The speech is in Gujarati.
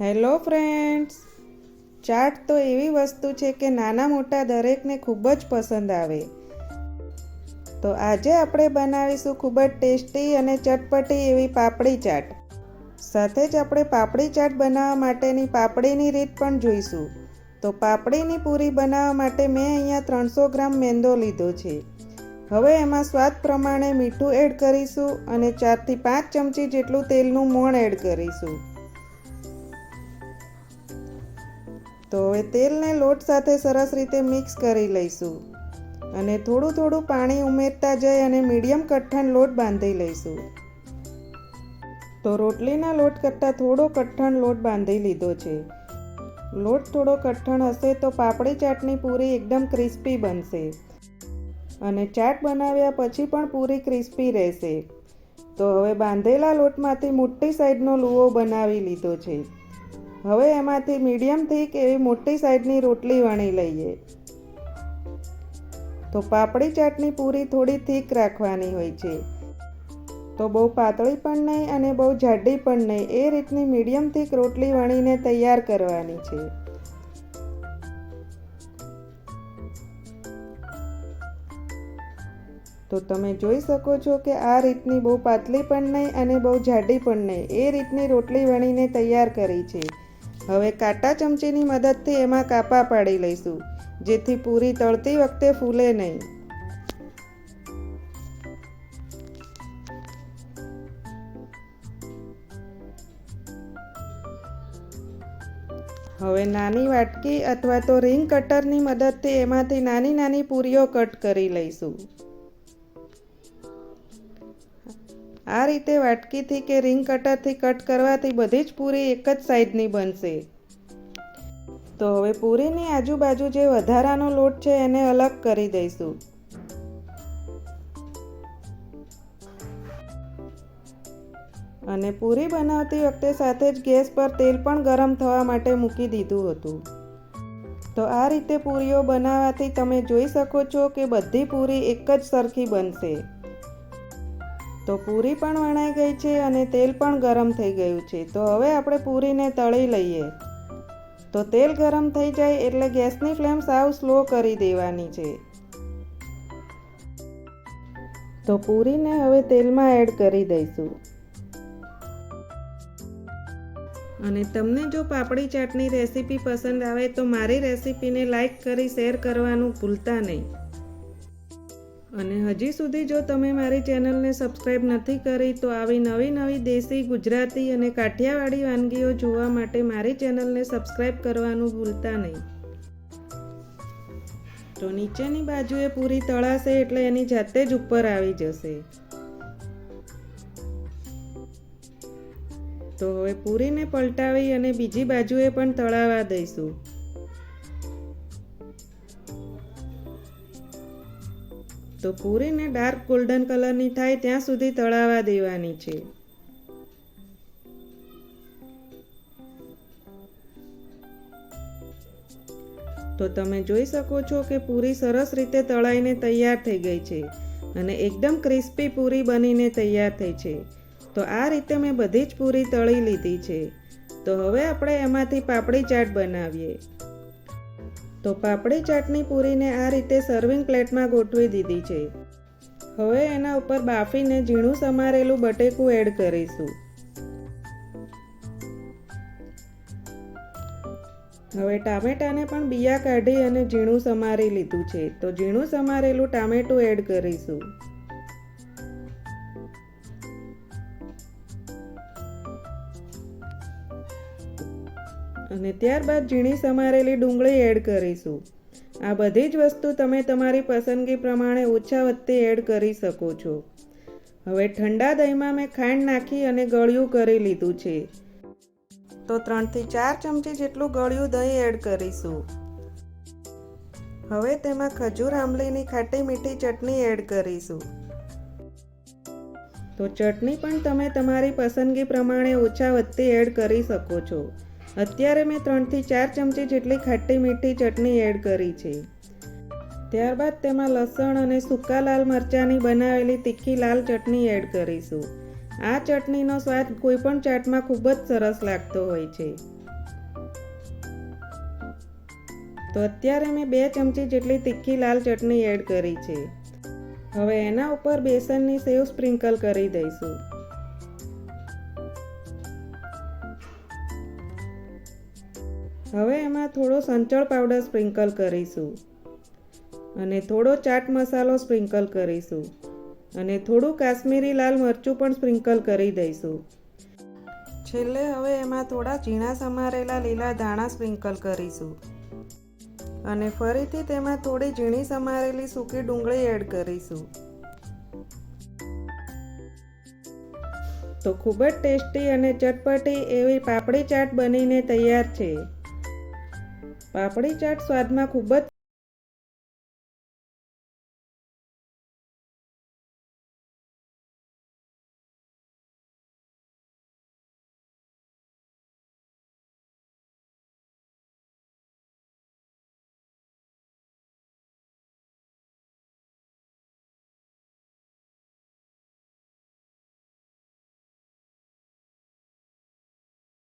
હેલો ફ્રેન્ડ્સ, ચાટ તો એવી વસ્તુ છે કે નાના મોટા દરેકને ખૂબ જ પસંદ આવે. તો આજે આપણે બનાવીશું ખૂબ જ ટેસ્ટી અને ચટપટી એવી પાપડી ચાટ. સાથે જ આપણે પાપડી ચાટ બનાવવા માટેની પાપડીની રીત પણ જોઈશું. તો પાપડીની પૂરી બનાવવા માટે મેં અહીંયા ત્રણસો ગ્રામ મેંદો લીધો છે. હવે એમાં સ્વાદ પ્રમાણે મીઠું એડ કરીશું અને ચારથી પાંચ ચમચી જેટલું તેલનું મોણ એડ કરીશું. તો હવે તેલને લોટ સાથે સરસ રીતે મિક્સ કરી લઈશું. અને થોડું થોડું પાણી ઉમેરતા જઈ અને મીડિયમ કઠણ લોટ બાંધી લઈશું. તો રોટલીના લોટ કરતાં થોડો કઠણ લોટ બાંધી લીધો છે. લોટ થોડો કઠણ હશે તો પાપડી ચાટની પૂરી એકદમ ક્રિસ્પી બનશે. અને ચાટ બનાવ્યા પછી પણ પૂરી ક્રિસ્પી રહેશે. તો હવે બાંધેલા લોટમાંથી મોટી સાઈડનો લુવો બનાવી લીધો છે. હવે એમાંથી મીડિયમ થીક એવી મોટી સાઈડની રોટલી વણી લઈએ. તો પાપડી ચાટની પૂરી થોડી થીક રાખવાની હોય છે. તો બહુ પાતળી પણ નહીં અને બહુ જાડી પણ નહીં, એ રીતની મીડિયમ થીક રોટલી વણીને તૈયાર કરવાની છે. તો તમે જોઈ શકો છો કે આ રીતની બહુ પાતળી પણ નહીં અને બહુ જાડી પણ નહીં, એ રીતની રોટલી વણીને તૈયાર કરી છે. હવે કાંટા ચમચીની મદદથી એમાં કાપા પાડી લઈશું, જેથી પૂરી તળતી વખતે ફૂલે નહીં. હવે નાની વાટકી અથવા તો રિંગ કટરની મદદથી એમાંથી નાની નાની પૂરીઓ કટ કરી લઈશું. આ રીતે વાટકીથી કે રિંગ કટરથી કટ કરવાથી બધી જ પૂરી એક જ સાઈડની બનશે. તો હવે પૂરીની આજુબાજુ જે વધારાનો લોટ છે એને અલગ કરી દઈશું. અને પૂરી બનાવતી વખતે સાથે જ ગેસ પર તેલ પણ ગરમ થવા માટે મૂકી દીધું હતું. તો આ રીતે પૂરીઓ બનાવવાથી તમે જોઈ શકો છો કે બધી પૂરી એક જ સરખી બનશે. તો પૂરી પણ વણાઈ ગઈ છે અને તેલ પણ ગરમ થઈ ગયું છે. તો હવે આપણે પૂરીને તળી લઈએ. તો તેલ ગરમ થઈ જાય એટલે ગેસની ફ્લેમ સાવ સ્લો કરી દેવાની છે. તો પૂરીને હવે તેલમાં એડ કરી દઈશું. અને તમને જો પાપડી ચાટની રેસીપી પસંદ આવે તો મારી રેસીપીને લાઈક કરી શેર કરવાનું ભૂલતા નહીં. અને હજી સુધી જો તમે મારી ચેનલને સબસ્ક્રાઈબ નથી કરી, તો આવી નવી નવી દેશી, ગુજરાતી અને કાઠિયાવાડી વાનગીઓ જોવા માટે મારી ચેનલને સબસ્ક્રાઈબ કરવાનું ભૂલતા નહીં. તો નીચેની બાજુએ પૂરી તળાશે એટલે એની જાતે જ ઉપર આવી જશે. તો હવે પૂરીને પલટાવી અને બીજી બાજુએ પણ તળાવા દઈશું. તો પૂરીને ડાર્ક ગોલ્ડન કલરની થાય ત્યાં સુધી તળાવા દેવાની છે. તો તમે જોઈ શકો છો કે પૂરી સરસ રીતે તળાઈને તૈયાર થઈ ગઈ છે અને એકદમ ક્રિસ્પી પૂરી બનીને તૈયાર થઈ છે. તો આ રીતે મેં બધી જ પૂરી તળી લીધી છે. તો હવે આપણે એમાંથી પાપડી ચાટ બનાવીએ. તો પાપડી ચાટની પૂરીને આ રીતે સર્વિંગ પ્લેટમાં ગોઠવી દીધી છે. હવે એના ઉપર બાફીને ઝીણું સમારેલું બટેકું એડ કરીશું. હવે ટામેટાને પણ બિયા કાઢી અને ઝીણું સમારી લીધું છે. તો ઝીણું સમારેલું ટામેટું એડ કરીશું. અને ત્યારબાદ ઝીણી સમારેલી ડુંગળી એડ કરીશું. આ બધી જ વસ્તુ તમે તમારી પસંદગી પ્રમાણે ઓછા વત્તે એડ કરી શકો છો. હવે ઠંડા દહીંમાં મેં ખાંડ નાખી અને ગળ્યું કરી લીધું છે. તો ત્રણથી ચાર ચમચી જેટલું ગળ્યું દહીં એડ કરીશું. હવે તેમાં ખજૂર આંબલીની ખાટી મીઠી ચટણી એડ કરીશું. તો ચટણી પણ તમે તમારી પસંદગી પ્રમાણે ઓછા વત્તે એડ કરી શકો છો. અત્યારે મેં ત્રણથી ચાર ચમચી જેટલી ખાટી મીઠી ચટણી એડ કરી છે. ત્યારબાદ તેમાં લસણ અને સૂકા લાલ મરચાંની બનાવેલી તીખી લાલ ચટણી એડ કરીશું. આ ચટણીનો સ્વાદ કોઈપણ ચાટમાં ખૂબ જ સરસ લાગતો હોય છે. તો અત્યારે મેં બે ચમચી જેટલી તીખી લાલ ચટણી એડ કરી છે. હવે એના ઉપર બેસનની સેવ સ્પ્રિંકલ કરી દઈશું. હવે એમાં થોડો સંચળ પાવડર સ્પ્રિંકલ કરીશું. અને થોડો ચાટ મસાલો સ્પ્રિંકલ કરીશું. અને થોડું કાશ્મીરી લાલ મરચું પણ સ્પ્રિંકલ કરી દઈશું. છેલ્લે હવે એમાં થોડા ઝીણા સમારેલા લીલા ધાણા સ્પ્રિંકલ કરીશું. અને ફરીથી તેમાં થોડી ઝીણી સમારેલી સૂકી ડુંગળી એડ કરીશું. તો ખૂબ જ ટેસ્ટી અને ચટપટી એવી પાપડી ચાટ બનીને તૈયાર છે. પાપડી ચાટ સ્વાદમાં ખૂબ જ